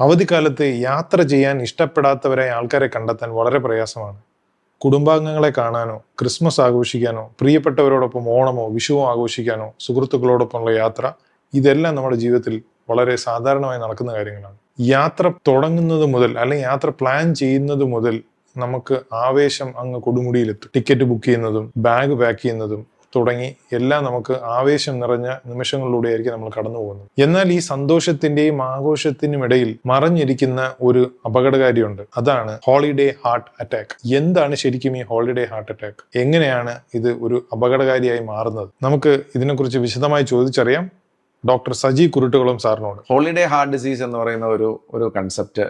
അവധിക്കാലത്ത് യാത്ര ചെയ്യാൻ ഇഷ്ടപ്പെടാത്തവരായ ആൾക്കാരെ കണ്ടെത്താൻ വളരെ പ്രയാസമാണ്. കുടുംബാംഗങ്ങളെ കാണാനോ ക്രിസ്മസ് ആഘോഷിക്കാനോ പ്രിയപ്പെട്ടവരോടൊപ്പം ഓണമോ വിഷുവോ ആഘോഷിക്കാനോ സുഹൃത്തുക്കളോടൊപ്പമുള്ള യാത്ര ഇതെല്ലാം നമ്മുടെ ജീവിതത്തിൽ വളരെ സാധാരണമായി നടക്കുന്ന കാര്യങ്ങളാണ്. യാത്ര തുടങ്ങുന്നത് മുതൽ അല്ലെങ്കിൽ യാത്ര പ്ലാൻ ചെയ്യുന്നത് മുതൽ നമുക്ക് ആവേശം അങ്ങ് കൊടുമുടിയിലെത്തും. ടിക്കറ്റ് ബുക്ക് ചെയ്യുന്നതും ബാഗ് പാക്ക് ചെയ്യുന്നതും തുടങ്ങി എല്ലാം നമുക്ക് ആവേശം നിറഞ്ഞ നിമിഷങ്ങളിലൂടെയായിരിക്കും നമ്മൾ കടന്നു പോകുന്നത്. എന്നാൽ ഈ സന്തോഷത്തിന്റെയും ആഘോഷത്തിനും ഇടയിൽ മറഞ്ഞിരിക്കുന്ന ഒരു അപകടകാരിയുണ്ട്. അതാണ് ഹോളിഡേ ഹാർട്ട് അറ്റാക്ക് എന്താണ് ശരിക്കും ഈ ഹോളിഡേ ഹാർട്ട് അറ്റാക്ക് എങ്ങനെയാണ് ഇത് ഒരു അപകടകാരിയായി മാറുന്നത്? നമുക്ക് ഇതിനെക്കുറിച്ച് വിശദമായി ചോദിച്ചറിയാം ഡോക്ടർ സജി കുരുട്ടുകളും സാറിനോട്. ഹോളിഡേ ഹാർട്ട് ഡിസീസ് എന്ന് പറയുന്ന ഒരു ഒരു കൺസെപ്റ്റ്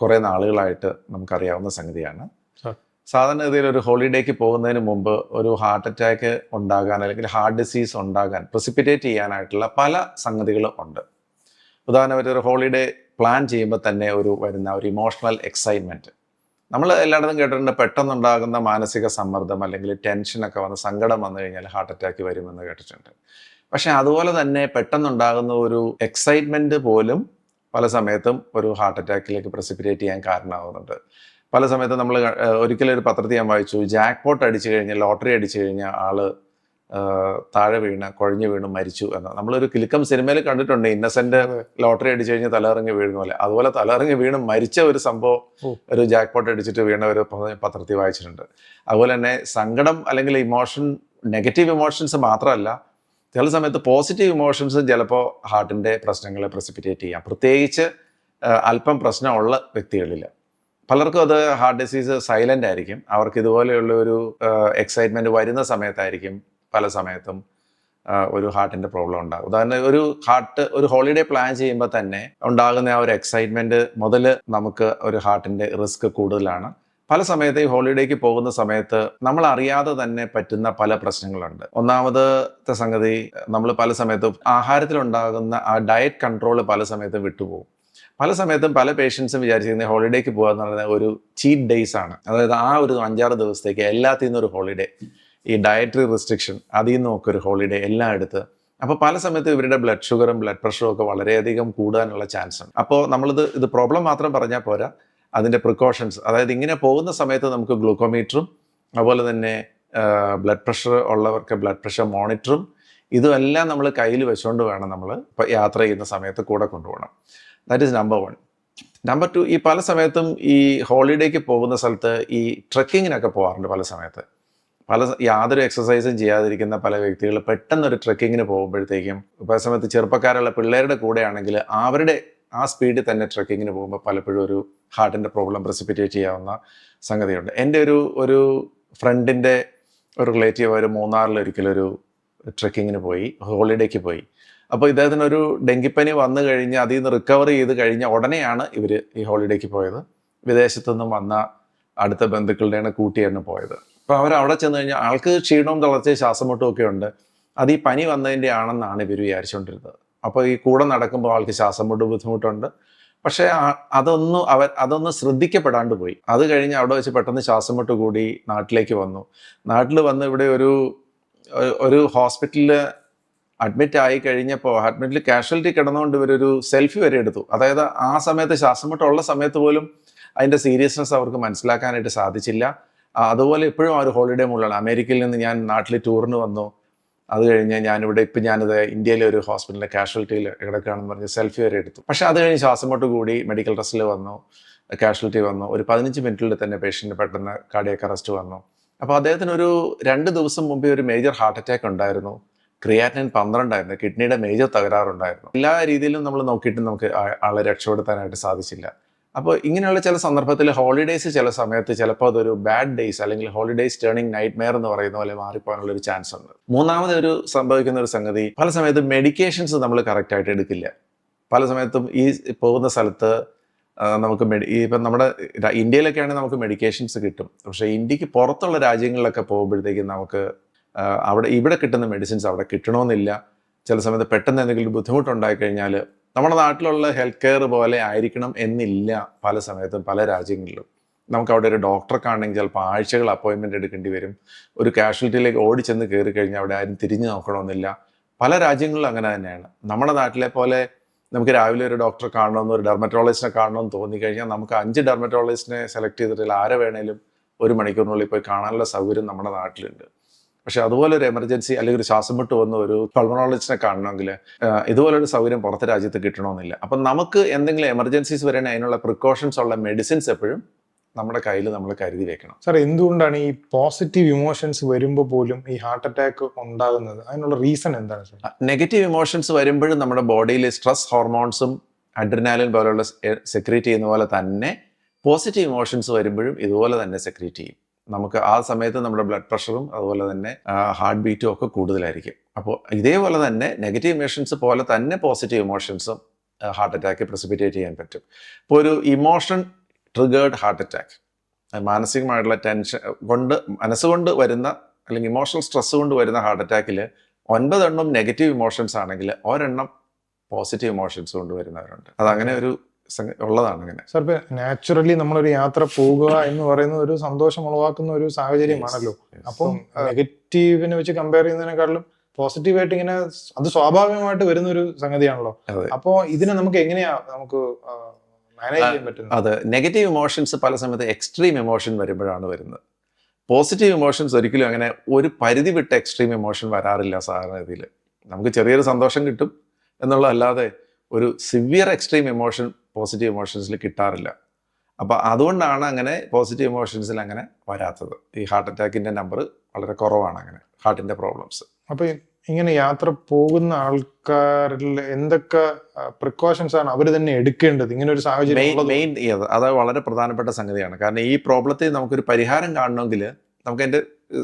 കുറേ നാളുകളായിട്ട് നമുക്കറിയാവുന്ന സംഗതിയാണ്. സാധാരണഗതിയിൽ ഒരു ഹോളിഡേക്ക് പോകുന്നതിന് മുമ്പ് ഒരു ഹാർട്ട് അറ്റാക്ക് ഉണ്ടാകാൻ അല്ലെങ്കിൽ ഹാർട്ട് ഡിസീസ് ഉണ്ടാകാൻ പ്രിസിപ്പിറ്റേറ്റ് ചെയ്യാനായിട്ടുള്ള പല സംഗതികളും ഉണ്ട്. ഉദാഹരണമായിട്ട് ഒരു ഹോളിഡേ പ്ലാൻ ചെയ്യുമ്പോൾ തന്നെ ഒരു വരുന്ന ഒരു ഇമോഷണൽ എക്സൈറ്റ്മെന്റ് നമ്മൾ എല്ലായിടത്തും കേട്ടിട്ടുണ്ട് പെട്ടെന്നുണ്ടാകുന്ന മാനസിക സമ്മർദ്ദം അല്ലെങ്കിൽ ടെൻഷനൊക്കെ വന്ന് സങ്കടം വന്നു കഴിഞ്ഞാൽ ഹാർട്ട് അറ്റാക്ക് വരുമെന്ന് കേട്ടിട്ടുണ്ട്. പക്ഷേ അതുപോലെ തന്നെ പെട്ടെന്നുണ്ടാകുന്ന ഒരു എക്സൈറ്റ്മെന്റ് പോലും പല സമയത്തും ഒരു ഹാർട്ട് അറ്റാക്കിലേക്ക് പ്രസിപ്പിറ്റേറ്റ് ചെയ്യാൻ കാരണമാകുന്നുണ്ട് പല സമയത്തും നമ്മൾ ഒരിക്കലും ഒരു പത്രത്തിൽ ഞാൻ വായിച്ചു ജാക്ക് പോട്ട് അടിച്ചു കഴിഞ്ഞാൽ ലോട്ടറി അടിച്ചു കഴിഞ്ഞാൽ ആൾ താഴെ വീണ് കുഴഞ്ഞു വീണ് മരിച്ചു എന്ന്. നമ്മളൊരു കിലുക്കം സിനിമയിൽ കണ്ടിട്ടുണ്ട് ഇന്നസെന്റ് ലോട്ടറി അടിച്ചു കഴിഞ്ഞാൽ തലയിറങ്ങി വീഴുന്ന പോലെ അതുപോലെ തലയിറങ്ങി വീണ് മരിച്ച ഒരു സംഭവം ഒരു ജാക്ക് പോട്ട് അടിച്ചിട്ട് വീണ ഒരു പത്രത്തിൽ വായിച്ചിട്ടുണ്ട്. അതുപോലെ തന്നെ സങ്കടം അല്ലെങ്കിൽ ഇമോഷൻ നെഗറ്റീവ് ഇമോഷൻസ് മാത്രമല്ല ചില സമയത്ത് പോസിറ്റീവ് ഇമോഷൻസും ചിലപ്പോൾ ഹാർട്ടിന്റെ പ്രശ്നങ്ങളെ പ്രസിപ്പിറ്റേറ്റ് ചെയ്യാം പ്രത്യേകിച്ച് അല്പം പ്രശ്നമുള്ള വ്യക്തികളിൽ പലർക്കും അത് ഹാർട്ട് ഡിസീസ് സൈലന്റ് ആയിരിക്കും. അവർക്ക് ഇതുപോലെയുള്ള ഒരു എക്സൈറ്റ്മെന്റ് വരുന്ന സമയത്തായിരിക്കും പല സമയത്തും ഒരു ഹാർട്ടിന്റെ പ്രോബ്ലം ഉണ്ടാകും ഉദാഹരണം ഒരു ഹാർട്ട് ഒരു ഹോളിഡേ പ്ലാൻ ചെയ്യുമ്പോൾ തന്നെ ഉണ്ടാകുന്ന ആ ഒരു എക്സൈറ്റ്മെന്റ് മുതൽ നമുക്ക് ഒരു ഹാർട്ടിന്റെ റിസ്ക് കൂടുതലാണ്. പല സമയത്ത് ഈ ഹോളിഡേക്ക് പോകുന്ന സമയത്ത് നമ്മൾ അറിയാതെ തന്നെ പറ്റുന്ന പല പ്രശ്നങ്ങളുണ്ട്. ഒന്നാമത്തെ സംഗതി നമ്മൾ പല സമയത്തും ആഹാരത്തിലുണ്ടാകുന്ന ആ ഡയറ്റ് കൺട്രോൾ പല സമയത്തും വിട്ടുപോകും. പല സമയത്തും പല പേഷ്യൻസും വിചാരിച്ചിരുന്നത് ഹോളിഡേക്ക് പോകുക എന്ന് പറയുന്നത് ഒരു ചീറ്റ് ഡേയ്സ് ആണ്. അതായത് ആ ഒരു അഞ്ചാറ് ദിവസത്തേക്ക് എല്ലാത്തിൽ നിന്നും ഒരു ഹോളിഡേ ഈ ഡയറ്ററി റെസ്ട്രിക്ഷൻ അതിൽ നിന്നൊക്കെ ഒരു ഹോളിഡേ എല്ലാം എടുത്ത്. അപ്പോൾ പല സമയത്തും ഇവരുടെ ബ്ലഡ് ഷുഗറും ബ്ലഡ് പ്രഷറും ഒക്കെ വളരെയധികം കൂടാനുള്ള ചാൻസ് ഉണ്ട്. അപ്പോൾ നമ്മളിത് ഇത് പ്രോബ്ലം മാത്രം പറഞ്ഞാൽ പോരാ. അതിന്റെ പ്രിക്കോഷൻസ് അതായത് ഇങ്ങനെ പോകുന്ന സമയത്ത് നമുക്ക് ഗ്ലൂക്കോമീറ്ററും അതുപോലെ തന്നെ ബ്ലഡ് പ്രഷർ ഉള്ളവർക്ക് ബ്ലഡ് പ്രഷർ മോണിറ്ററും ഇതുമെല്ലാം നമ്മൾ കയ്യിൽ വെച്ചുകൊണ്ട് വേണം നമ്മൾ യാത്ര ചെയ്യുന്ന സമയത്ത് കൂടെ കൊണ്ടുപോകണം. That is number one number two ഈ പല സമയത്തും ഈ ഹോളിഡേക്ക് പോകുന്ന സ്ഥലത്ത് ഈ ട്രക്കിങ്ങിനൊക്കെ പോകാറുണ്ട് പല സമയത്ത്. പല യാതൊരു എക്സസൈസും ചെയ്യാതിരിക്കുന്ന പല വ്യക്തികൾ പെട്ടെന്ന് ഒരു ട്രക്കിങ്ങിന് പോകുമ്പോഴത്തേക്കും പല സമയത്ത് ചെറുപ്പക്കാരുള്ള പിള്ളേരുടെ കൂടെയാണെങ്കിൽ അവരുടെ ആ സ്പീഡിൽ തന്നെ ട്രക്കിങ്ങിന് പോകുമ്പോൾ പലപ്പോഴും ഒരു ഹാർട്ടിന്റെ പ്രോബ്ലം പ്രസിപ്പിറ്റേറ്റ് ചെയ്യാവുന്ന സംഗതിയുണ്ട്. എന്റെ ഒരു ഒരു ഫ്രണ്ടിന്റെ ഒരു റിലേറ്റീവ് ഒരു മൂന്നാറിൽ ഒരിക്കലൊരു ട്രക്കിങ്ങിന് പോയി ഹോളിഡേക്ക് പോയി. അപ്പോൾ ഇദ്ദേഹത്തിന് ഒരു ഡെങ്കിപ്പനി വന്നു കഴിഞ്ഞ് അതിൽ നിന്ന് റിക്കവർ ചെയ്ത് കഴിഞ്ഞ ഉടനെയാണ് ഇവർ ഈ ഹോളിഡേക്ക് പോയത്. വിദേശത്തു നിന്നും വന്ന അടുത്ത ബന്ധുക്കളുടെയാണ് കൂട്ടിയാണ് പോയത്. അപ്പോൾ അവർ അവിടെ ചെന്ന് കഴിഞ്ഞാൽ ആൾക്ക് ക്ഷീണവും തളർച്ചയും ശ്വാസമുട്ടും ഒക്കെ ഉണ്ട്. അത് ഈ പനി വന്നതിന്റെ ആണെന്നാണ് ഇവർ വിചാരിച്ചുകൊണ്ടിരുന്നത് അപ്പോൾ ഈ കൂടെ നടക്കുമ്പോൾ ആൾക്ക് ശ്വാസം മുട്ട് ബുദ്ധിമുട്ടുണ്ട്. പക്ഷേ അതൊന്നും അവർ അതൊന്നും ശ്രദ്ധിക്കപ്പെടാണ്ട് പോയി. അത് കഴിഞ്ഞ് അവിടെ വെച്ച് പെട്ടെന്ന് ശ്വാസം മുട്ട് കൂടി നാട്ടിലേക്ക് വന്നു. നാട്ടിൽ വന്ന് ഇവിടെ ഒരു- ഒരു ഹോസ്പിറ്റലിൽ അഡ്മിറ്റ് ആയി കഴിഞ്ഞപ്പോൾ അഡ്മിറ്റിൽ കാഷ്വാലിറ്റി കിടന്നുകൊണ്ട് ഇവരൊരു സെൽഫി വരെ എടുത്തു. അതായത് ആ സമയത്ത് ശ്വാസം മുട്ടുള്ള സമയത്ത് പോലും അതിന്റെ സീരിയസ്നെസ് അവർക്ക് മനസ്സിലാക്കാനായിട്ട് സാധിച്ചില്ല. അതുപോലെ ഇപ്പോഴും ആ ഒരു ഹോളിഡേ മുകളിലാണ് അമേരിക്കയിൽ നിന്ന് ഞാൻ നാട്ടിൽ ടൂറിന് വന്നു. അത് കഴിഞ്ഞ് ഞാനിവിടെ ഇപ്പം ഞാനിത് ഇന്ത്യയിലെ ഒരു ഹോസ്പിറ്റലിലെ കാഷ്വാലിറ്റിയിൽ കിടക്കുകയാണെന്ന് പറഞ്ഞ് സെൽഫി വരെ എടുത്തു. പക്ഷേ അത് കഴിഞ്ഞ് ശ്വാസം മുട്ട് കൂടി മെഡിക്കൽ ടെസ്റ്റിൽ വന്നു. കാഷ്വാലിറ്റി വന്നു. ഒരു പതിനഞ്ച് മിനിറ്റിൽ തന്നെ പേഷ്യന്റ് പെട്ടെന്ന് കാർഡിയക്ക് അറസ്റ്റ് വന്നു. അപ്പോൾ അദ്ദേഹത്തിന് ഒരു രണ്ട് ദിവസം മുമ്പേ ഒരു മേജർ ഹാർട്ട് അറ്റാക്ക് ഉണ്ടായിരുന്നു. ക്രിയാറ്റിൻ പന്ത്രണ്ടായിരുന്നു. കിഡ്നിയുടെ മേജർ തകരാറുണ്ടായിരുന്നു. എല്ലാ രീതിയിലും നമ്മൾ നോക്കിയിട്ട് നമുക്ക് ആളെ രക്ഷപ്പെടുത്താനായിട്ട് സാധിച്ചില്ല. അപ്പോൾ ഇങ്ങനെയുള്ള ചില സന്ദർഭത്തിൽ ഹോളിഡേയ്സ് ചില സമയത്ത് ചിലപ്പോൾ അതൊരു ബാഡ് ഡേയ്സ് അല്ലെങ്കിൽ ഹോളിഡേയ്സ് ടേണിംഗ് നൈറ്റ് മെയർ എന്ന് പറയുന്ന പോലെ മാറിപ്പോകാനുള്ള ഒരു ചാൻസ് ഉണ്ട്. മൂന്നാമത് ഒരു സംഭവിക്കുന്ന ഒരു സംഗതി പല സമയത്തും മെഡിക്കേഷൻസ് നമ്മൾ കറക്റ്റായിട്ട് എടുക്കില്ല. പല സമയത്തും ഈ പോകുന്ന സ്ഥലത്ത് നമുക്ക് മെഡി ഇപ്പം നമ്മുടെ ഇന്ത്യയിലൊക്കെയാണെങ്കിൽ നമുക്ക് മെഡിക്കേഷൻസ് കിട്ടും. പക്ഷേ ഇന്ത്യയ്ക്ക് പുറത്തുള്ള രാജ്യങ്ങളിലൊക്കെ പോകുമ്പോഴത്തേക്കും നമുക്ക് അവിടെ ഇവിടെ കിട്ടുന്ന മെഡിസിൻസ് അവിടെ കിട്ടണമെന്നില്ല. ചില സമയത്ത് പെട്ടെന്ന് എന്തെങ്കിലും ബുദ്ധിമുട്ടുണ്ടായി കഴിഞ്ഞാൽ നമ്മുടെ നാട്ടിലുള്ള ഹെൽത്ത് കെയർ പോലെ ആയിരിക്കണം എന്നില്ല പല സമയത്തും പല രാജ്യങ്ങളിലും. നമുക്ക് അവിടെ ഒരു ഡോക്ടറെ കാണണമെങ്കിൽ ചിലപ്പോൾ ആഴ്ചകൾ അപ്പോയിൻമെന്റ് എടുക്കേണ്ടി വരും. ഒരു കാഷ്വാലിറ്റിയിലേക്ക് ചെന്ന് കയറി കഴിഞ്ഞാൽ അവിടെ ആരും തിരിഞ്ഞു നോക്കണമെന്നില്ല. പല രാജ്യങ്ങളിലും അങ്ങനെ തന്നെയാണ്. നമ്മുടെ നാട്ടിലെ പോലെ നമുക്ക് രാവിലെ ഒരു ഡോക്ടറെ കാണണമെന്ന് ഒരു ഡെർമറ്റോളജിസ്റ്റിനെ കാണണമെന്ന് തോന്നിക്കഴിഞ്ഞാൽ നമുക്ക് അഞ്ച് ഡെർമറ്റോളജിസ്റ്റിനെ സെലക്ട് ചെയ്തിട്ടില്ല. ആരെ വേണേലും ഒരു മണിക്കൂറിനുള്ളിൽ പോയി കാണാനുള്ള സൗകര്യം നമ്മുടെ നാട്ടിലുണ്ട്. പക്ഷെ അതുപോലെ ഒരു എമർജൻസി അല്ലെങ്കിൽ ഒരു ശ്വാസം വിട്ട് വന്ന ഒരു പൾമണോളജിസ്റ്റിനെ കാണണമെങ്കിൽ ഇതുപോലൊരു സൗകര്യം പുറത്തെ രാജ്യത്ത് കിട്ടണമെന്നില്ല. അപ്പം നമുക്ക് എന്തെങ്കിലും എമർജൻസീസ് വരണേ അതിനുള്ള പ്രിക്കോഷൻസ് ഉള്ള മെഡിസിൻസ് എപ്പോഴും നമ്മുടെ കയ്യിൽ നമ്മൾ കരുതി വെക്കണം. സാർ എന്തുകൊണ്ടാണ് ഈ പോസിറ്റീവ് ഇമോഷൻസ് വരുമ്പോൾ പോലും ഈ ഹാർട്ട് അറ്റാക്ക് ഉണ്ടാകുന്നത്? അതിനുള്ള റീസൺ എന്താണ് സാർ നെഗറ്റീവ് ഇമോഷൻസ് വരുമ്പോഴും നമ്മുടെ ബോഡിയിൽ സ്ട്രെസ് ഹോർമോൺസും അഡ്രിനാലിൻ പോലെയുള്ള സെക്രീറ്റ് ചെയ്യുന്ന പോലെ തന്നെ പോസിറ്റീവ് ഇമോഷൻസ് വരുമ്പോഴും ഇതുപോലെ തന്നെ സെക്രീറ്റ് ചെയ്യും. നമുക്ക് ആ സമയത്ത് നമ്മുടെ ബ്ലഡ് പ്രഷറും അതുപോലെ തന്നെ ഹാർട്ട് ബീറ്റും ഒക്കെ കൂടുതലായിരിക്കും. അപ്പോൾ ഇതേപോലെ തന്നെ നെഗറ്റീവ് ഇമോഷൻസ് പോലെ തന്നെ പോസിറ്റീവ് ഇമോഷൻസും ഹാർട്ട് അറ്റാക്ക് പ്രസിപ്പിറ്റേറ്റ് ചെയ്യാൻ പറ്റും. ഇപ്പോൾ ഒരു ഇമോഷൻ ട്രിഗേർഡ് ഹാർട്ട് അറ്റാക്ക് മാനസികമായിട്ടുള്ള ടെൻഷൻ കൊണ്ട് മനസ്സുകൊണ്ട് വരുന്ന അല്ലെങ്കിൽ ഇമോഷണൽ സ്ട്രെസ് കൊണ്ട് വരുന്ന ഹാർട്ട് അറ്റാക്കിൽ ഒൻപതെണ്ണം നെഗറ്റീവ് ഇമോഷൻസ് ആണെങ്കിൽ ഒരെണ്ണം പോസിറ്റീവ് ഇമോഷൻസ് കൊണ്ട് വരുന്നവരുണ്ട്. അതങ്ങനെ ഒരു ഉള്ളതാണ് അങ്ങനെ. സാർ ഇപ്പൊ നാച്ചുറലി നമ്മളൊരു യാത്ര പോകുക എന്ന് പറയുന്നത് ഒരു സന്തോഷം ഉളവാക്കുന്ന ഒരു സാഹചര്യമാണല്ലോ. അപ്പം നെഗറ്റീവിനെ വെച്ച് കമ്പയർ ചെയ്യുന്നതിനെക്കാളും പോസിറ്റീവായിട്ട് ഇങ്ങനെ അത് സ്വാഭാവികമായിട്ട് വരുന്ന ഒരു സംഗതിയാണല്ലോ. അപ്പോ ഇതിനെ നമുക്ക് എങ്ങനെയാ നമുക്ക് മാനേജ് ചെയ്യാൻ പറ്റുന്നത്? അത്. നെഗറ്റീവ് ഇമോഷൻസ് പല സമയത്ത് എക്സ്ട്രീം ഇമോഷൻ വരുമ്പോഴാണ് വരുന്നത്. പോസിറ്റീവ് ഇമോഷൻസ് ഒരിക്കലും അങ്ങനെ ഒരു പരിധി വിട്ട് എക്സ്ട്രീം ഇമോഷൻ വരാറില്ല സാധാരണ സാധാരണഗതിയിൽ. നമുക്ക് ചെറിയൊരു സന്തോഷം കിട്ടും എന്നുള്ളതല്ലാതെ ഒരു സിവിയർ എക്സ്ട്രീം ഇമോഷൻ പോസിറ്റീവ് ഇമോഷൻസിൽ കിട്ടാറില്ല. അപ്പോൾ അതുകൊണ്ടാണ് അങ്ങനെ പോസിറ്റീവ് ഇമോഷൻസിൽ അങ്ങനെ വരാത്തത്. ഈ ഹാർട്ട് അറ്റാക്കിന്റെ നമ്പർ വളരെ കുറവാണ് അങ്ങനെ ഹാർട്ടിന്റെ പ്രോബ്ലംസ് അപ്പോൾ ഇങ്ങനെ യാത്ര പോകുന്ന ആൾക്കാരിൽ എന്തൊക്കെ പ്രിക്കോഷൻസ് ആണ് അവർ തന്നെ എടുക്കേണ്ടത്? ഇങ്ങനെ ഒരു സാഹചര്യം മെയിൻ അത് വളരെ പ്രധാനപ്പെട്ട സംഗതിയാണ്. കാരണം ഈ പ്രോബ്ലത്തിൽ നമുക്കൊരു പരിഹാരം കാണണമെങ്കിൽ നമുക്ക് അതിന്റെ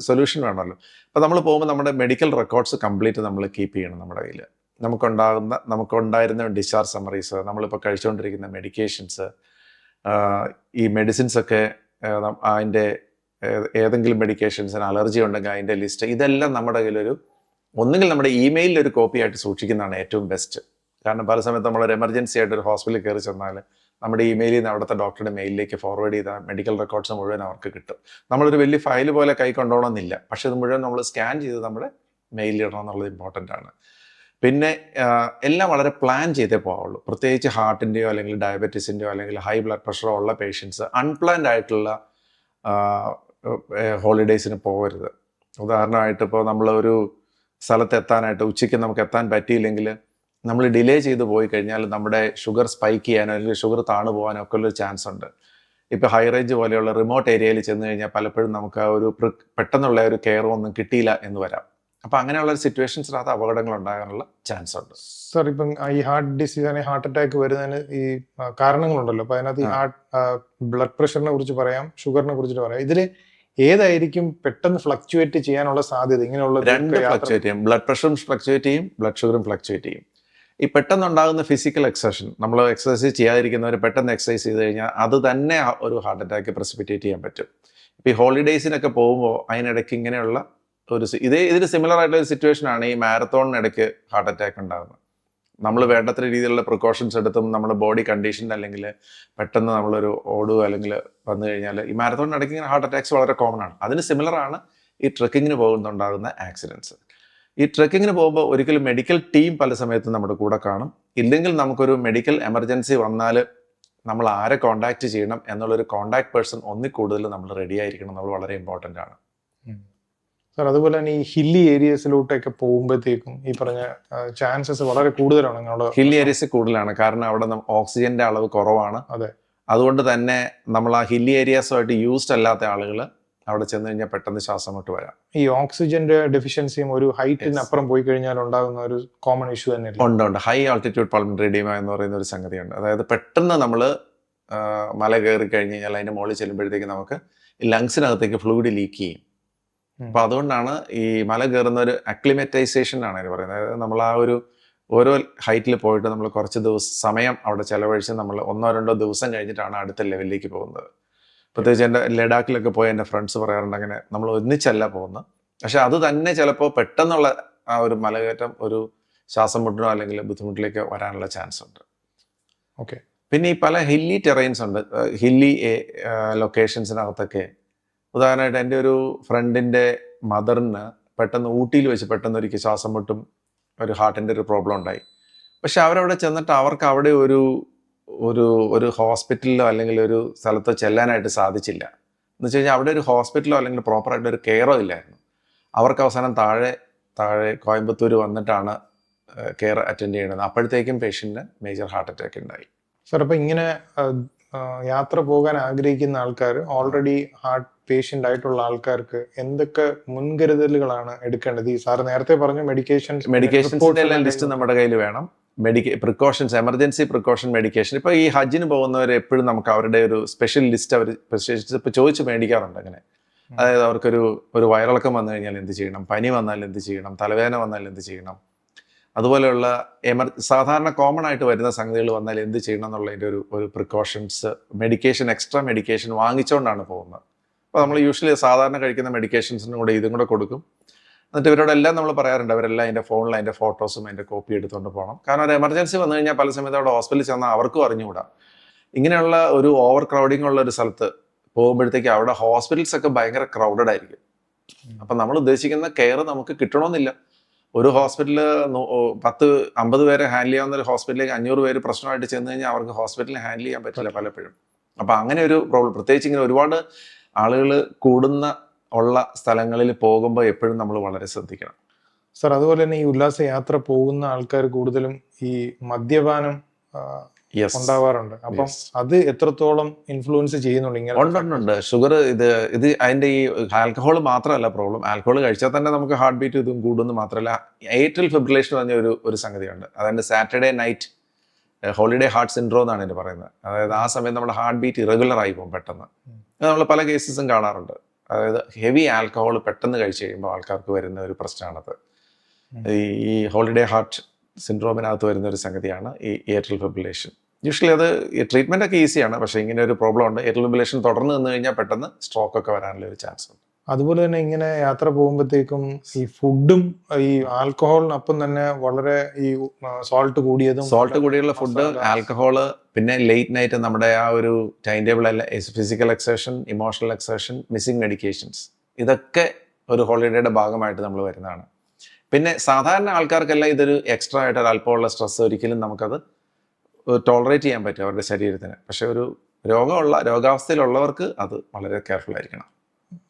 സൊല്യൂഷൻ വേണമല്ലോ. അപ്പോൾ നമ്മൾ പോകുമ്പോൾ നമ്മുടെ മെഡിക്കൽ റെക്കോർഡ്സ് കംപ്ലീറ്റ് നമ്മൾ കീപ്പ് ചെയ്യണം നമ്മുടെ കയ്യിൽ നമുക്കുണ്ടാകുന്ന നമുക്കുണ്ടായിരുന്ന ഡിസ്ചാർജ് സമറീസ് നമ്മളിപ്പോൾ കഴിച്ചുകൊണ്ടിരിക്കുന്ന മെഡിക്കേഷൻസ് ഈ മെഡിസിൻസ് ഒക്കെ അതിന്റെ ഏതെങ്കിലും മെഡിക്കേഷൻസിന് അലർജി ഉണ്ടെങ്കിൽ അതിന്റെ ലിസ്റ്റ് ഇതെല്ലാം നമ്മുടെ കയ്യിലൊരു ഒന്നുകിൽ നമ്മുടെ ഇമെയിലിൽ ഒരു കോപ്പി ആയിട്ട് സൂക്ഷിക്കുന്നതാണ് ഏറ്റവും ബെസ്റ്റ് കാരണം പല സമയത്ത് നമ്മളൊരു എമർജൻസി ആയിട്ട് ഒരു ഹോസ്പിറ്റലിൽ കയറി ചെന്നാൽ നമ്മുടെ ഇമെയിലിൽ നിന്ന് അവിടുത്തെ ഡോക്ടറുടെ മെയിലിലേക്ക് ഫോർവേഡ് ചെയ്ത മെഡിക്കൽ റെക്കോർഡ്സ് മുഴുവൻ അവർക്ക് കിട്ടും. നമ്മളൊരു വലിയ ഫയൽ പോലെ കൈ കൊണ്ടോണമെന്നില്ല പക്ഷെ ഇത് മുഴുവൻ നമ്മൾ സ്കാൻ ചെയ്ത് നമ്മുടെ മെയിലിൽ ഇടണം എന്നുള്ളത് ഇമ്പോർട്ടന്റ് ആണ്. പിന്നെ എല്ലാം വളരെ പ്ലാൻ ചെയ്തേ പോവുള്ളൂ പ്രത്യേകിച്ച് ഹാർട്ടിന്റെയോ അല്ലെങ്കിൽ ഡയബറ്റീസിന്റെയോ അല്ലെങ്കിൽ ഹൈ ബ്ലഡ് പ്രഷറോ ഉള്ള പേഷ്യൻസ് അൺപ്ലാൻഡ് ആയിട്ടുള്ള ഹോളിഡേയ്സിന് പോകരുത്. ഉദാഹരണമായിട്ട് ഇപ്പോൾ നമ്മളൊരു സ്ഥലത്ത് എത്താനായിട്ട് ഉച്ചയ്ക്ക് നമുക്ക് എത്താൻ പറ്റിയില്ലെങ്കിൽ നമ്മൾ ഡിലേ ചെയ്ത് പോയി കഴിഞ്ഞാൽ നമ്മുടെ ഷുഗർ സ്പൈക്ക് ചെയ്യാനോ അല്ലെങ്കിൽ ഷുഗർ താണു പോകാനോ ഒക്കെ ഉള്ളൊരു ചാൻസ് ഉണ്ട്. ഇപ്പോൾ ഹൈ റേഞ്ച് പോലെയുള്ള റിമോട്ട് ഏരിയയിൽ ചെന്ന് കഴിഞ്ഞാൽ പലപ്പോഴും നമുക്ക് ആ ഒരു പെട്ടെന്നുള്ള ഒരു കെയർ ഒന്നും കിട്ടിയില്ല എന്ന് വരാം. അപ്പോൾ അങ്ങനെയുള്ള സിറ്റുവേഷൻസിനകത്ത് അപകടങ്ങൾ ഉണ്ടാകാനുള്ള ചാൻസ് ഉണ്ട്. സർ ഇപ്പം ഈ ഹാർട്ട് ഡിസീസ് അല്ലെങ്കിൽ ഹാർട്ട് അറ്റാക്ക് വരുന്നതിന് ഈ കാരണങ്ങളുണ്ടല്ലോ. അപ്പൊ അതിനകത്ത് ഈ ഹാർട്ട് ബ്ലഡ് പ്രഷറിനെ കുറിച്ച് പറയാം ഷുഗറിനെ കുറിച്ചിട്ട് പറയാം. ഇതിൽ ഏതായിരിക്കും പെട്ടെന്ന് ഫ്ലക്ച്വേറ്റ് ചെയ്യാനുള്ള സാധ്യത? ഇങ്ങനെയുള്ള രണ്ട് ഫ്ലക്ച്വേറ്റ് ചെയ്യും. ബ്ലഡ് പ്രഷറും ഫ്ലക്ച്വേറ്റ് ചെയ്യും ബ്ലഡ് ഷുഗറും ഫ്ലക്ച്വേറ്റ് ചെയ്യും. ഈ പെട്ടെന്ന് ഉണ്ടാകുന്ന ഫിസിക്കൽ എക്സർഷൻ നമ്മൾ എക്സസൈസ് ചെയ്യാതിരിക്കുന്നവർ പെട്ടെന്ന് എക്സസൈസ് ചെയ്ത് കഴിഞ്ഞാൽ അത് തന്നെ ഒരു ഹാർട്ട് അറ്റാക്ക് പ്രസിപ്പിറ്റേറ്റ് ചെയ്യാൻ പറ്റും. ഇപ്പോൾ ഈ ഹോളിഡേയ്സിനൊക്കെ പോകുമ്പോൾ അതിനിടയ്ക്ക് ഇങ്ങനെയുള്ള ഒരു ഇതേ ഇതിന് സിമിലർ ആയിട്ടുള്ള ഒരു സിറ്റുവേഷൻ ആണ് ഈ മാരത്തോണിനിടയ്ക്ക് ഹാർട്ട് അറ്റാക്ക് ഉണ്ടാകുന്നത് നമ്മൾ വേണ്ടത്ര രീതിയിലുള്ള പ്രിക്കോഷൻസ് എടുത്തും നമ്മുടെ ബോഡി കണ്ടീഷൻ അല്ലെങ്കിൽ പെട്ടെന്ന് നമ്മളൊരു ഓടുക അല്ലെങ്കിൽ വന്നു കഴിഞ്ഞാൽ ഈ മാരത്തോണിനിടയ്ക്ക് ഇങ്ങനെ ഹാർട്ട് അറ്റാക്സ് വളരെ കോമൺ ആണ്. അതിന് സിമിലർ ആണ് ഈ ട്രക്കിങ്ങിന് പോകുന്നുണ്ടാകുന്ന ആക്സിഡൻസ് ഈ ട്രക്കിങ്ങിന് പോകുമ്പോൾ ഒരിക്കലും മെഡിക്കൽ ടീം പല സമയത്തും നമ്മുടെ കൂടെ കാണും. ഇല്ലെങ്കിൽ നമുക്കൊരു മെഡിക്കൽ എമർജൻസി വന്നാൽ നമ്മൾ ആരെ കോണ്ടാക്ട് ചെയ്യണം എന്നുള്ളൊരു കോണ്ടാക്ട് പേഴ്സൺ ഒന്നിൽ കൂടുതൽ നമ്മൾ റെഡി ആയിരിക്കണം. എന്നുള്ളത് വളരെ ഇമ്പോർട്ടന്റ് ആണ്. സാർ അതുപോലെ തന്നെ ഈ ഹില്ലി ഏരിയസിലോട്ടൊക്കെ പോകുമ്പോഴത്തേക്കും ഈ പറഞ്ഞ ചാൻസസ് വളരെ കൂടുതലാണ് നിങ്ങളുടെ ഹില്ലി ഏരിയസ് കൂടുതലാണ്. കാരണം അവിടെ ഓക്സിജന്റെ അളവ് കുറവാണ്. അതെ. അതുകൊണ്ട് തന്നെ നമ്മൾ ആ ഹില്ലി ഏരിയാസുമായിട്ട് യൂസ്ഡ് അല്ലാത്ത ആളുകൾ അവിടെ ചെന്ന് കഴിഞ്ഞാൽ പെട്ടെന്ന് ശ്വാസം മുട്ട് വരാം. ഈ ഓക്സിജന്റെ ഡെഫിഷ്യൻസിയും ഒരു ഹൈറ്റിനപ്പുറം പോയി കഴിഞ്ഞാൽ ഉണ്ടാകുന്ന ഒരു കോമൺ ഇഷ്യൂ തന്നെ ഉണ്ട് ഉണ്ട്. ഹൈ ആൾട്ടിറ്റ്യൂഡ് പൾമണറി ഡീമ എന്ന് പറയുന്ന ഒരു സംഗതിയുണ്ട്. അതായത് പെട്ടെന്ന് നമ്മൾ മല കയറി കഴിഞ്ഞ് കഴിഞ്ഞാൽ അതിന്റെ മുകളിൽ ചെല്ലുമ്പോഴത്തേക്ക് നമുക്ക് ലങ്സിനകത്തേക്ക് ഫ്ലൂയിഡ് ലീക്ക് ചെയ്യും. അപ്പൊ അതുകൊണ്ടാണ് ഈ മല കയറുന്ന ഒരു അക്ലിമറ്റൈസേഷൻ ആണ് അതിന് പറയുന്നത്. അതായത് നമ്മൾ ആ ഒരു ഓരോ ഹൈറ്റിൽ പോയിട്ട് നമ്മൾ കുറച്ച് ദിവസം സമയം അവിടെ ചെലവഴിച്ച് നമ്മൾ ഒന്നോ രണ്ടോ ദിവസം കഴിഞ്ഞിട്ടാണ് അടുത്ത ലെവലിലേക്ക് പോകുന്നത്. പ്രത്യേകിച്ച് എന്റെ ലഡാക്കിലൊക്കെ പോയ എന്റെ ഫ്രണ്ട്സ് പറയാറുണ്ട് അങ്ങനെ നമ്മൾ ഒന്നിച്ചല്ല പോകുന്നത്. പക്ഷെ അത് തന്നെ ചിലപ്പോൾ പെട്ടെന്നുള്ള ആ ഒരു മലകയറ്റം ഒരു ശ്വാസം മുട്ടിനോ അല്ലെങ്കിൽ ബുദ്ധിമുട്ടിലേക്ക് വരാനുള്ള ചാൻസ് ഉണ്ട്. ഓക്കെ. പിന്നെ ഈ പല ഹില്ലി ടെറൈൻസ് ഉണ്ട്. ഹില്ലി ലൊക്കേഷൻസിനകത്തൊക്കെ ഉദാഹരണമായിട്ട് എന്റെ ഒരു ഫ്രണ്ടിന്റെ മദറിന് പെട്ടെന്ന് ഊട്ടിയിൽ വെച്ച് പെട്ടെന്ന് ഒരിക്കൽ ശ്വാസം മുട്ടും ഒരു ഹാർട്ടിന്റെ ഒരു പ്രോബ്ലം ഉണ്ടായി. പക്ഷെ അവരവിടെ ചെന്നിട്ട് അവർക്ക് അവിടെ ഒരു ഒരു ഒരു ഹോസ്പിറ്റലിലോ അല്ലെങ്കിൽ ഒരു സ്ഥലത്തോ ചെല്ലാനായിട്ട് സാധിച്ചില്ല. എന്ന് വെച്ച് കഴിഞ്ഞാൽ അവിടെ ഒരു ഹോസ്പിറ്റലോ അല്ലെങ്കിൽ പ്രോപ്പറായിട്ട് ഒരു കെയറോ ഇല്ലായിരുന്നു. അവർക്ക് അവസാനം താഴെ താഴെ കോയമ്പത്തൂർ വന്നിട്ടാണ് കെയർ അറ്റൻഡ് ചെയ്യണത് അപ്പോഴത്തേക്കും പേഷ്യന്റിന് മേജർ ഹാർട്ട് അറ്റാക്ക് ഉണ്ടായി. സാർ അപ്പോൾ ഇങ്ങനെ യാത്ര പോകാൻ ആഗ്രഹിക്കുന്ന ആൾക്കാർ ഓൾറെഡി ഹാർട്ട് പേഷ്യന്റ് ആയിട്ടുള്ള ആൾക്കാർക്ക് എന്തൊക്കെ മുൻകരുതലുകളാണ് എടുക്കേണ്ടത്? ഈ സാർ നേരത്തെ പറഞ്ഞു മെഡിക്കേഷൻ മെഡിക്കേഷൻസിന്റെ എല്ലാം ലിസ്റ്റ് നമ്മുടെ കയ്യിൽ വേണം. മെഡിക്കേ പ്രിക്കോഷൻസ് എമർജൻസി പ്രിക്കോഷൻ മെഡിക്കേഷൻ ഇപ്പോൾ ഈ ഹജ്ജിന് പോകുന്നവർ എപ്പോഴും നമുക്ക് അവരുടെ ഒരു സ്പെഷ്യൽ ലിസ്റ്റ് അവർ ഇപ്പോൾ ചോദിച്ച് മേടിക്കാറുണ്ട് അങ്ങനെ. അതായത് അവർക്കൊരു ഒരു വയറിളക്കം വന്നു കഴിഞ്ഞാൽ എന്ത് ചെയ്യണം? പനി വന്നാൽ എന്ത് ചെയ്യണം? തലവേദന വന്നാൽ എന്ത് ചെയ്യണം? അതുപോലെയുള്ള എമർ സാധാരണ കോമൺ ആയിട്ട് വരുന്ന സംഗതികൾ വന്നാൽ എന്ത് ചെയ്യണം എന്നുള്ളതിന്റെ ഒരു ഒരു പ്രിക്കോഷൻസ് മെഡിക്കേഷൻ എക്സ്ട്രാ മെഡിക്കേഷൻ വാങ്ങിച്ചുകൊണ്ടാണ് പോകുന്നത്. അപ്പോൾ നമ്മൾ യൂഷ്വലി സാധാരണ കഴിക്കുന്ന മെഡിക്കേഷൻസിനും കൂടെ ഇതും കൂടെ കൊടുക്കും. എന്നിട്ട് ഇവരോടെല്ലാം നമ്മൾ പറയാറുണ്ട് അവരെല്ലാം അതിന്റെ ഫോണിൽ അതിന്റെ ഫോട്ടോസും അതിന്റെ കോപ്പി എടുത്തുകൊണ്ട് പോകണം കാരണം ഒരു എമർജൻസി വന്നു കഴിഞ്ഞാൽ പല സമയത്ത് അവിടെ ഹോസ്പിറ്റലിൽ ചെന്നാൽ അവർക്കും അറിഞ്ഞുകൂടാ. ഇങ്ങനെയുള്ള ഒരു ഓവർ ക്രൗഡിംഗ് ഉള്ള ഒരു സ്ഥലത്ത് പോകുമ്പോഴത്തേക്ക് അവിടെ ഹോസ്പിറ്റൽസ് ഒക്കെ ഭയങ്കര ക്രൗഡഡ് ആയിരിക്കും. അപ്പം നമ്മൾ ഉദ്ദേശിക്കുന്ന കെയർ നമുക്ക് കിട്ടണമെന്നില്ല ഒരു ഹോസ്പിറ്റലിൽ പത്ത് അമ്പത് പേരെ ഹാൻഡിൽ ചെയ്യാവുന്ന ഒരു ഹോസ്പിറ്റലിലേക്ക് അഞ്ഞൂറ് പേര് പ്രശ്നമായിട്ട് ചെന്ന് കഴിഞ്ഞാൽ അവർക്ക് ഹോസ്പിറ്റലിൽ ഹാൻഡിൽ ചെയ്യാൻ പറ്റില്ല പലപ്പോഴും. അപ്പം അങ്ങനെ ഒരു പ്രോബ്ലം പ്രത്യേകിച്ച് ഇങ്ങനെ ഒരുപാട് ആളുകൾ കൂടുന്ന ഉള്ള സ്ഥലങ്ങളിൽ പോകുമ്പോൾ എപ്പോഴും നമ്മൾ വളരെ ശ്രദ്ധിക്കണം. സർ അതുപോലെ തന്നെ ഈ ഉല്ലാസ യാത്ര പോകുന്ന ആൾക്കാർ കൂടുതലും ഈ മദ്യപാനം ഉണ്ടാവാറുണ്ട്. അപ്പം അത് എത്രത്തോളം ഇൻഫ്ലുവൻസ് ചെയ്യുന്നുണ്ട് ഇങ്ങനെ? ഉണ്ട് ഉണ്ട്, ഉണ്ട്. ഷുഗർ ഇത് ഇത് അതിന്റെ ഈ ആൽക്കഹോൾ മാത്രമല്ല പ്രോബ്ലം ആൽക്കഹോൾ കഴിച്ചാൽ തന്നെ നമുക്ക് ഹാർട്ട് ബീറ്റ് ഇതും കൂടുന്നു മാത്രമല്ല. ഏറ്റൽ ഫിബ്രിലേഷൻ പറഞ്ഞ ഒരു ഒരു സംഗതിയുണ്ട്. അതായത് Saturday night holiday heart syndrome എന്നാണ് എന്നെ പറയുന്നത്. അതായത് ആ സമയത്ത് നമ്മുടെ ഹാർട്ട് ബീറ്റ് ഇറഗുലർ ആയി പോകും പെട്ടെന്ന്. അത് നമ്മൾ പല കേസസും കാണാറുണ്ട്. അതായത് ഹെവി ആൽക്കഹോൾ പെട്ടെന്ന് കഴിച്ചു കഴിയുമ്പോൾ ആൾക്കാർക്ക് വരുന്ന ഒരു പ്രശ്നമാണത്. ഈ ഹോളിഡേ ഹാർട്ട് സിൻഡ്രോമിനകത്ത് വരുന്ന ഒരു സംഗതിയാണ് ഈ എയർട്രൽ ഫിബ്രിലേഷൻ യൂഷ്വലി അത് ട്രീറ്റ്മെന്റ് ഒക്കെ ഈസിയാണ് പക്ഷേ ഇങ്ങനെ ഒരു പ്രോബ്ലം ഉണ്ട്. എയർട്രൽ ഫിബ്രിലേഷൻ തുടർന്ന് നിന്ന് കഴിഞ്ഞാൽ പെട്ടെന്ന് സ്ട്രോക്ക് ഒക്കെ വരാനുള്ള ഒരു ചാൻസ് ഉണ്ട്. അതുപോലെ തന്നെ ഇങ്ങനെ യാത്ര പോകുമ്പോഴത്തേക്കും ഈ ഫുഡും ഈ ആൽക്കഹോളിനൊപ്പം തന്നെ വളരെ ഈ സോൾട്ട് കൂടിയതും സോൾട്ട് കൂടിയുള്ള ഫുഡ് ആൽക്കഹോൾ ആൽക്കഹോൾ പിന്നെ ലേറ്റ് നൈറ്റ് നമ്മുടെ ആ ഒരു ടൈം ടേബിൾ അല്ല physical exertion emotional exertion missing medications ഇതൊക്കെ ഒരു ഹോളിഡേയുടെ ഭാഗമായിട്ട് നമ്മൾ വരുന്നതാണ്. പിന്നെ സാധാരണ ആൾക്കാർക്കല്ല ഇതൊരു എക്സ്ട്രാ ആയിട്ട് ഒരു അല്പമുള്ള സ്ട്രെസ് ഒരിക്കലും നമുക്കത് ടോളറേറ്റ് ചെയ്യാൻ പറ്റും അവരുടെ ശരീരത്തിന്. പക്ഷെ ഒരു രോഗമുള്ള രോഗാവസ്ഥയിലുള്ളവർക്ക് അത് വളരെ കെയർഫുൾ ആയിരിക്കണം.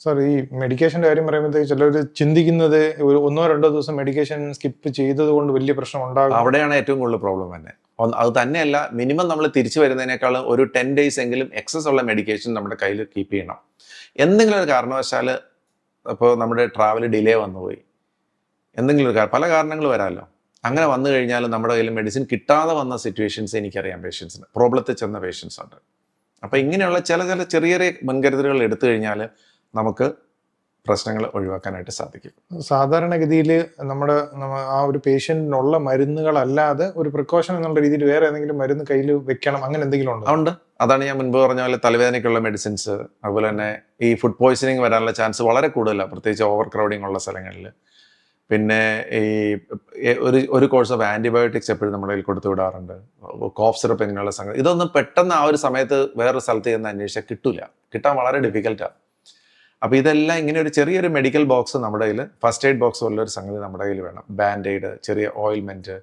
സാർ ഈ മെഡിക്കേഷന്റെ കാര്യം പറയുമ്പോഴത്തേക്ക് ചിലർ ചിന്തിക്കുന്നത് ഒരു ഒന്നോ രണ്ടോ ദിവസം മെഡിക്കേഷൻ സ്കിപ്പ് ചെയ്തത് കൊണ്ട് വലിയ പ്രശ്നം ഉണ്ടാകും. അവിടെയാണ് ഏറ്റവും കൂടുതൽ പ്രോബ്ലം തന്നെ അത് തന്നെയല്ല മിനിമം നമ്മൾ തിരിച്ചു വരുന്നതിനേക്കാൾ ഒരു ടെൻ ഡേയ്സ് എങ്കിലും എക്സസ് ഉള്ള മെഡിക്കേഷൻ നമ്മുടെ കയ്യിൽ കീപ്പ് ചെയ്യണം. എന്തെങ്കിലും ഒരു കാരണവശാൽ ഇപ്പോൾ നമ്മുടെ ട്രാവൽ ഡിലേ വന്നുപോയി. എന്തെങ്കിലും ഒരു പല കാരണങ്ങൾ വരാമല്ലോ. അങ്ങനെ വന്നു കഴിഞ്ഞാൽ നമ്മുടെ കയ്യിൽ മെഡിസിൻ കിട്ടാതെ വന്ന സിറ്റുവേഷൻസ് എനിക്കറിയാം പേഷ്യൻസിന് പ്രോബ്ലത്തിൽ ചെന്ന പേഷ്യൻസ് ഉണ്ട്. അപ്പോൾ ഇങ്ങനെയുള്ള ചില ചില ചെറിയ ചെറിയ മുൻകരുതലുകൾ എടുത്തു കഴിഞ്ഞാൽ നമുക്ക് പ്രശ്നങ്ങൾ ഒഴിവാക്കാനായിട്ട് സാധിക്കും. സാധാരണഗതിയിൽ നമ്മുടെ ആ ഒരു പേഷ്യന്റിനുള്ള മരുന്നുകളല്ലാതെ ഒരു പ്രിക്കോഷൻ എന്നുള്ള രീതിയിൽ വേറെ ഏതെങ്കിലും മരുന്ന് കയ്യിൽ വെക്കണം അങ്ങനെ എന്തെങ്കിലും ഉണ്ടോ? ഉണ്ട്. അതാണ് ഞാൻ മുൻപ് പറഞ്ഞ പോലെ തലവേദനയ്ക്കുള്ള മെഡിസിൻസ് അതുപോലെ തന്നെ ഈ ഫുഡ് പോയ്സണിങ് വരാനുള്ള ചാൻസ് വളരെ കൂടുതലാണ് പ്രത്യേകിച്ച് ഓവർ ക്രൗഡിങ് ഉള്ള സ്ഥലങ്ങളിൽ. പിന്നെ ഈ ഒരു ഒരു കോഴ്സ് ഓഫ് ആന്റിബയോട്ടിക്സ് എപ്പോഴും നമ്മുടെ കയ്യിൽ കൊടുത്തു വിടാറുണ്ട്. കോഫ് സിറപ്പ് ഇങ്ങനെയുള്ള സംഗതി ഇതൊന്നും പെട്ടെന്ന് ആ ഒരു സമയത്ത് വേറൊരു സ്ഥലത്ത് ചെന്ന് അന്വേഷിച്ചാൽ കിട്ടില്ല കിട്ടാൻ വളരെ ഡിഫിക്കൽട്ടാണ് അപ്പോൾ ഇതെല്ലാം ഇങ്ങനെ ഒരു ചെറിയൊരു മെഡിക്കൽ ബോക്സ് നമ്മുടെ കയ്യിൽ ഫസ്റ്റ് എയ്ഡ് ബോക്സ് പോലുള്ള ഒരു സംഗതി നമ്മുടെ കയ്യിൽ വേണം. ബാൻഡേഡ് ചെറിയ ഓയിൽമെന്റ്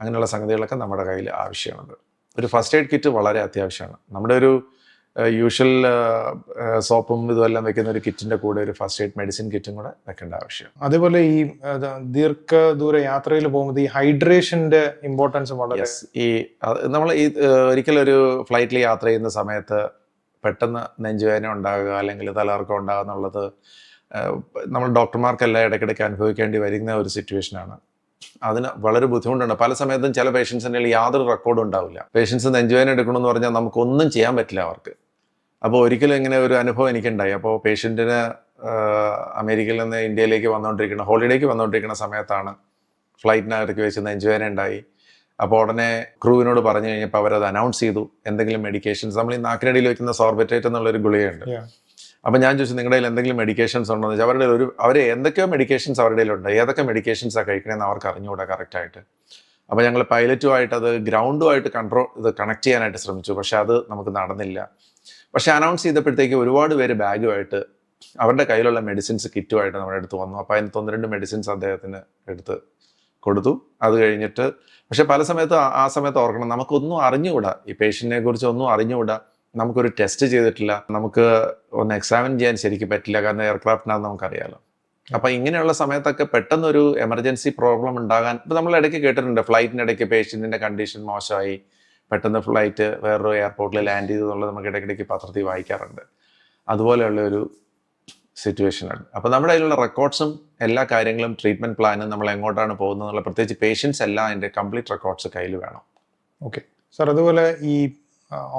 അങ്ങനെയുള്ള സംഗതികളൊക്കെ നമ്മുടെ കയ്യിൽ ആവശ്യമാണത് ഒരു ഫസ്റ്റ് എയ്ഡ് കിറ്റ് വളരെ അത്യാവശ്യമാണ്. നമ്മുടെ ഒരു യൂഷ്വൽ സോപ്പും ഇതുമെല്ലാം വെക്കുന്ന ഒരു കിറ്റിന്റെ കൂടെ ഒരു ഫസ്റ്റ് എയ്ഡ് മെഡിസിൻ കിറ്റും കൂടെ വെക്കേണ്ട ആവശ്യം അതേപോലെ ഈ ദീർഘ ദീർഘദൂര യാത്രയിൽ പോകുമ്പോൾ ഈ ഹൈഡ്രേഷന്റെ ഇമ്പോർട്ടൻസ് വളരെ ഈ നമ്മൾ ഈ ഒരിക്കലും ഒരിക്കലൊരു ഫ്ലൈറ്റിൽ യാത്ര ചെയ്യുന്ന സമയത്ത് പെട്ടെന്ന് നെഞ്ചുവേദന ഉണ്ടാകുക അല്ലെങ്കിൽ തലകറക്കം ഉണ്ടാകുക എന്നുള്ളത് നമ്മൾ ഡോക്ടർമാർക്കെല്ലാം ഇടയ്ക്കിടയ്ക്ക് അനുഭവിക്കേണ്ടി വരുന്ന ഒരു സിറ്റുവേഷനാണ്. അതിന് വളരെ ബുദ്ധിമുട്ടുണ്ട്. പല സമയത്തും ചില പേഷ്യൻസിന്റെ യാതൊരു റെക്കോർഡും ഉണ്ടാവില്ല. പേഷ്യൻസ് നെഞ്ചുവേദന എടുക്കണമെന്ന് പറഞ്ഞാൽ നമുക്കൊന്നും ചെയ്യാൻ പറ്റില്ല അവർക്ക്. അപ്പോൾ ഒരിക്കലും ഇങ്ങനെ ഒരു അനുഭവം എനിക്കുണ്ടായി. അപ്പോൾ പേഷ്യന്റിന് അമേരിക്കയിൽ നിന്ന് ഇന്ത്യയിലേക്ക് വന്നുകൊണ്ടിരിക്കുന്ന ഹോളിഡേക്ക് വന്നുകൊണ്ടിരിക്കുന്ന സമയത്താണ് ഫ്ലൈറ്റിനകത്തേക്ക് വെച്ച് നെഞ്ചുവേദന ഉണ്ടായി. അപ്പോൾ ഉടനെ ക്രൂവിനോട് പറഞ്ഞു കഴിഞ്ഞപ്പോൾ അവരത് അനൗൺസ് ചെയ്തു. എന്തെങ്കിലും മെഡിക്കേഷൻസ് നമ്മൾ ഈ നാക്കിനടിയിൽ വെക്കുന്ന സോർബറ്റേറ്റ് എന്നുള്ളൊരു ഗുളികയുണ്ട്. അപ്പം ഞാൻ ചോദിച്ചു നിങ്ങളുടെ കയ്യിൽ എന്തെങ്കിലും മെഡിക്കേഷൻസ് ഉണ്ടോ? എന്ന് ചോദിച്ചാൽ അവരുടെ ഒരു അവർ എന്തൊക്കെയോ മെഡിക്കേഷൻസ് അവരുടെ കയ്യിലുണ്ട്. ഏതൊക്കെ ആ കഴിക്കണമെന്ന് അവർക്ക് അറിഞ്ഞുകൂടാ കറക്റ്റായിട്ട് അപ്പോൾ ഞങ്ങൾ പൈലറ്റുമായിട്ട് അത് ഗ്രൗണ്ടുമായിട്ട് കൺട്രോൾ ഇത് കണക്ട് ചെയ്യാനായിട്ട് ശ്രമിച്ചു. പക്ഷെ അത് നമുക്ക് നടന്നില്ല. പക്ഷെ അനൗൺസ് ചെയ്തപ്പോഴത്തേക്ക് ഒരുപാട് പേര് ബാഗുമായിട്ട് അവരുടെ കയ്യിലുള്ള മെഡിസിൻസ് കിറ്റുമായിട്ട് നമ്മുടെ അടുത്ത് വന്നു. അപ്പോൾ അതിന് ഒന്ന് രണ്ട് മെഡിസിൻസ് അദ്ദേഹത്തിന് എടുത്ത് കൊടുത്തു. അത് കഴിഞ്ഞിട്ട് പക്ഷെ പല സമയത്ത് ആ- സമയത്ത് ഓർക്കണം. നമുക്കൊന്നും അറിഞ്ഞുകൂടാ. ഈ പേഷ്യന്റിനെ കുറിച്ച് ഒന്നും അറിഞ്ഞുകൂടാ. നമുക്കൊരു ടെസ്റ്റ് ചെയ്തിട്ടില്ല. നമുക്ക് ഒന്ന് എക്സാമിൻ ചെയ്യാൻ ശരിക്കും പറ്റില്ല. കാരണം എയർക്രാഫ്റ്റിനകത്ത് നമുക്കറിയാലോ. അപ്പൊ ഇങ്ങനെയുള്ള സമയത്തൊക്കെ പെട്ടെന്നൊരു എമർജൻസി പ്രോബ്ലം ഉണ്ടാകാൻ ഇപ്പൊ നമ്മൾ ഇടയ്ക്ക് കേട്ടിട്ടുണ്ട്. ഫ്ലൈറ്റിന് ഇടയ്ക്ക് പേഷ്യന്റിന്റെ കണ്ടീഷൻ മോശമായി. പെട്ടെന്ന് ഫ്ലൈറ്റ് വേറൊരു എയർപോർട്ടിൽ ലാൻഡ് ചെയ്തു എന്നുള്ളത് നമുക്ക് ഇടയ്ക്കിടയ്ക്ക് പത്രത്തിൽ വായിക്കാറുണ്ട്. അതുപോലെയുള്ള ഒരു സിറ്റുവേഷൻ ഉണ്ട് അപ്പോൾ നമ്മുടെ അതിലുള്ള റെക്കോർഡ്സും എല്ലാ കാര്യങ്ങളും ട്രീറ്റ്മെന്റ് പ്ലാനും നമ്മൾ എങ്ങോട്ടാണ് പോകുന്നത് എന്നുള്ള പ്രത്യേകിച്ച് പേഷ്യൻസ് എല്ലാം അതിന്റെ കംപ്ലീറ്റ് റെക്കോർഡ്സ് കയ്യിൽ വേണം. ഓക്കെ സാർ അതുപോലെ ഈ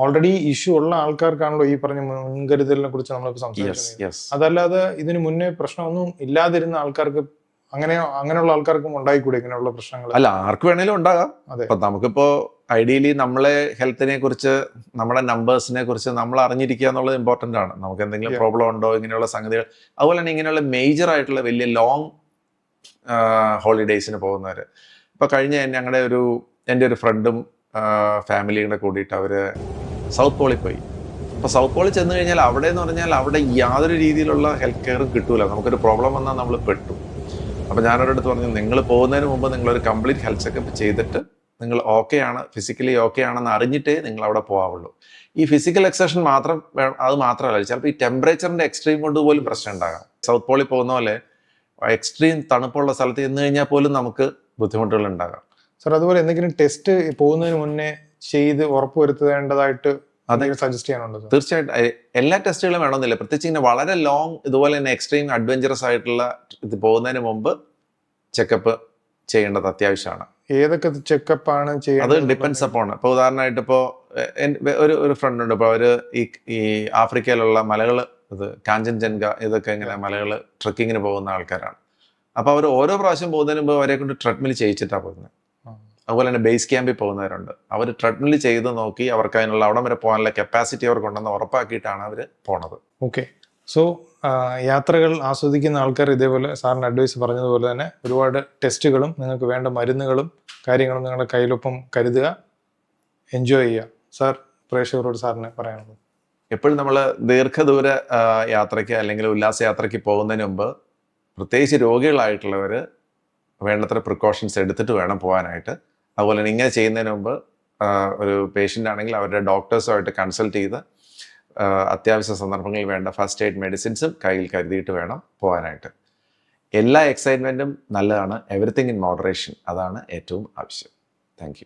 ഓൾറെഡി ഇഷ്യൂ ഉള്ള ആൾക്കാർക്കാണല്ലോ ഈ പറഞ്ഞ മുൻകരുതലിനെ കുറിച്ച് നമ്മളിപ്പോൾ സംസാരിക്കുന്നത്. അതല്ലാതെ ഇതിന് മുന്നേ പ്രശ്നമൊന്നും ഇല്ലാതിരുന്ന ആൾക്കാർക്ക് അങ്ങനെ അങ്ങനെയുള്ള ആൾക്കാർക്കും ഉണ്ടായിക്കൂടെ ഇങ്ങനെയുള്ള പ്രശ്നങ്ങൾ അല്ല ആർക്ക് വേണേലും ഉണ്ടാകാം. അതെ. അപ്പൊ നമുക്കിപ്പോ ഐഡിയലി നമ്മളെ ഹെൽത്തിനെ കുറിച്ച് നമ്മുടെ നമ്പേഴ്സിനെ കുറിച്ച് നമ്മൾ അറിഞ്ഞിരിക്കുക എന്നുള്ളത് ഇമ്പോർട്ടന്റ് ആണ്. നമുക്ക് എന്തെങ്കിലും പ്രോബ്ലം ഉണ്ടോ ഇങ്ങനെയുള്ള സംഗതികൾ. അതുപോലെ തന്നെ ഇങ്ങനെയുള്ള മേജർ ആയിട്ടുള്ള വലിയ ലോങ് ഹോളിഡേയ്സിന് പോകുന്നവർ ഇപ്പൊ കഴിഞ്ഞ ഞങ്ങളുടെ ഒരു എന്റെ ഒരു ഫ്രണ്ടും ഫാമിലിയും കൂടെ കൂടിയിട്ട് അവർ സൗത്ത് പോളിൽ പോയി. അപ്പൊ സൗത്ത് പോളിൽ ചെന്ന് കഴിഞ്ഞാൽ അവിടെ എന്ന് പറഞ്ഞാൽ അവിടെ യാതൊരു രീതിയിലുള്ള ഹെൽത്ത് കെയറും കിട്ടൂല. നമുക്കൊരു പ്രോബ്ലം വന്നാൽ നമ്മൾ പെട്ടു. അപ്പൊ ഞാൻ പറഞ്ഞു നിങ്ങൾ പോകുന്നതിന് മുമ്പ് നിങ്ങൾ ഒരു കംപ്ലീറ്റ് ഹെൽത്ത് ചെക്കപ്പ് ചെയ്തിട്ട് നിങ്ങൾ ഓക്കെ ആണ് ഫിസിക്കലി ഓക്കെ ആണെന്ന് അറിഞ്ഞിട്ടേ നിങ്ങൾ അവിടെ പോകാവുള്ളൂ ഈ ഫിസിക്കൽ എക്സസൈഷൻ മാത്രം അത് മാത്രമല്ല ചിലപ്പോൾ ഈ ടെമ്പറേച്ചറിന്റെ എക്സ്ട്രീം കൊണ്ട് പോലും പ്രശ്നം ഉണ്ടാകാം. സൗത്ത് പോളിൽ പോകുന്ന പോലെ എക്സ്ട്രീം തണുപ്പുള്ള സ്ഥലത്ത് ചെന്ന് കഴിഞ്ഞാൽ പോലും നമുക്ക് ബുദ്ധിമുട്ടുകൾ ഉണ്ടാകാം. സാർ അതുപോലെ എന്തെങ്കിലും ടെസ്റ്റ് പോകുന്നതിന് മുന്നേ ചെയ്ത് ഉറപ്പുവരുത്തേണ്ടതായിട്ട് സജസ്റ്റ് തീർച്ചയായിട്ടും. എല്ലാ ടെസ്റ്റുകളും വേണമെന്നില്ല. പ്രത്യേകിച്ച് ഇങ്ങനെ വളരെ ലോങ് ഇതുപോലെ തന്നെ എക്സ്ട്രീം അഡ്വഞ്ചറസ് ആയിട്ടുള്ള ഇത് പോകുന്നതിന് മുമ്പ് ചെക്കപ്പ് ചെയ്യേണ്ടത് അത്യാവശ്യമാണ്. ഏതൊക്കെ ചെക്കപ്പ് ആണ് അത് ഡിപ്പെൻസ് അപ്പോൺ ഇപ്പൊ ഉദാഹരണമായിട്ട് ഇപ്പോ എ- എൻ- വെ- ഒരു ഒരു ഫ്രണ്ട് ഉണ്ട്. ഇപ്പൊ അവർ ഈ ഈ ആഫ്രിക്കയിലുള്ള മലകൾ ഇത് കാഞ്ചൻജൻഗ ഇതൊക്കെ ഇങ്ങനെ മലകൾ ട്രക്കിങ്ങിന് പോകുന്ന ആൾക്കാരാണ്. അപ്പോൾ അവർ ഓരോ പ്രാവശ്യം പോകുന്നതിന് മുമ്പ് അവരെ കൊണ്ട് ട്രെഡ്മിൽ ചെയ്യിച്ചിട്ടാണ് പോകുന്നത്. അതുപോലെ തന്നെ ബേസ് ക്യാമ്പിൽ പോകുന്നവരുണ്ട്. അവർ ട്രെഡ്മിൽ ചെയ്ത് നോക്കി അവർക്ക് അതിനുള്ള അവിടം വരെ പോകാനുള്ള കപ്പാസിറ്റി അവർക്കുണ്ടെന്ന് ഉറപ്പാക്കിയിട്ടാണ് അവർ പോണത്. ഓക്കെ സോ യാത്രകൾ ആസ്വദിക്കുന്ന ആൾക്കാർ ഇതേപോലെ സാറിന്റെ അഡ്വൈസ് പറഞ്ഞതുപോലെ തന്നെ ഒരുപാട് ടെസ്റ്റുകളും നിങ്ങൾക്ക് വേണ്ട മരുന്നുകളും കാര്യങ്ങളും നിങ്ങളുടെ കയ്യിലൊപ്പം കരുതുക എൻജോയ് ചെയ്യുക. സാർ പ്രേക്ഷകരോട് സാറിന് പറയാനുള്ളത്. എപ്പോഴും നമ്മൾ ദീർഘദൂര യാത്രയ്ക്ക് അല്ലെങ്കിൽ ഉല്ലാസ യാത്രയ്ക്ക് പോകുന്നതിന് മുമ്പ് പ്രത്യേകിച്ച് രോഗികളായിട്ടുള്ളവർ വേണ്ടത്ര പ്രിക്കോഷൻസ് എടുത്തിട്ട് വേണം പോകാനായിട്ട്. അതുപോലെ തന്നെ ഇങ്ങനെ ചെയ്യുന്നതിന് മുമ്പ് ഒരു പേഷ്യന്റ് ആണെങ്കിൽ അവരുടെ ഡോക്ടേഴ്സുമായിട്ട് കൺസൾട്ട് ചെയ്ത് അത്യാവശ്യ സന്ദർഭങ്ങളിൽ വേണ്ട ഫസ്റ്റ് എയ്ഡ് മെഡിസിൻസും കയ്യിൽ കരുതിയിട്ട് വേണം പോകാനായിട്ട്. എല്ലാ എക്സൈറ്റ്മെന്റും നല്ലതാണ്. എവറിത്തിങ് ഇൻ മോഡറേഷൻ അതാണ് ഏറ്റവും ആവശ്യം. താങ്ക്